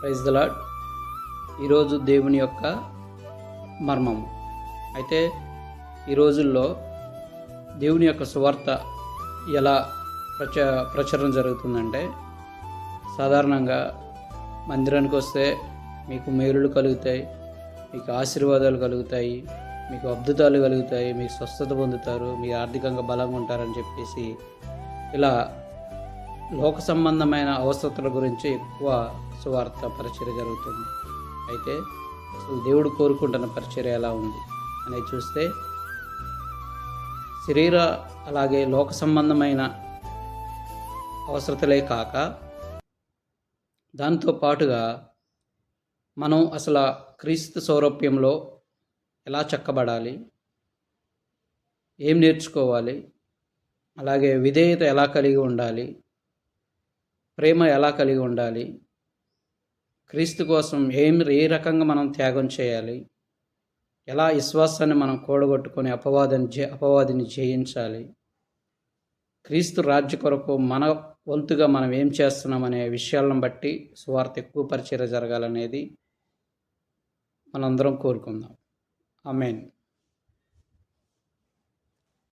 Praise the lord ఈరోజు దేవుని యొక్క మర్మము. అయితే ఈ రోజుల్లో దేవుని యొక్క సువార్త ఎలా ప్రచ ప్రచారం జరుగుతుందంటే సాధారణంగా మందిరానికి వస్తే మీకు మేలులు కలుగుతాయి మీకు ఆశీర్వాదాలు కలుగుతాయి మీకు అద్భుతాలు కలుగుతాయి మీకు స్వస్థత పొందుతారు మీరు ఆర్థికంగా బలంగా ఉంటారని చెప్పేసి ఇలా లోక సంబంధమైన అవసరతల గురించి ఎక్కువ సువార్త పరిచర్య జరుగుతుంది. అయితే అసలు దేవుడు కోరుకుంటున్న పరిచర్య ఎలా ఉంది అనేది చూస్తే శరీర అలాగే లోక సంబంధమైన అవసరతలే కాక దాంతో పాటుగా మనం అసలు క్రీస్తు సౌరభ్యంలో ఎలా చక్కబడాలి ఏం నేర్చుకోవాలి అలాగే విధేయత ఎలా కలిగి ఉండాలి ప్రేమ ఎలా కలిగి ఉండాలి? క్రీస్తు కోసం ఏం ఏ రకంగా మనం త్యాగం చేయాలి? ఎలా విశ్వాసాన్ని మనం కూడగొట్టుకొని అపవాదిని జే అపవాదిని జయించాలి? క్రీస్తు రాజ్య కొరకు మన వంతుగా మనం ఏం చేస్తున్నాం అనే విషయాలను బట్టి సువార్త ఎక్కువ పరిచయం జరగాలనేది మనందరం కోరుకుందాం. ఆమెన్.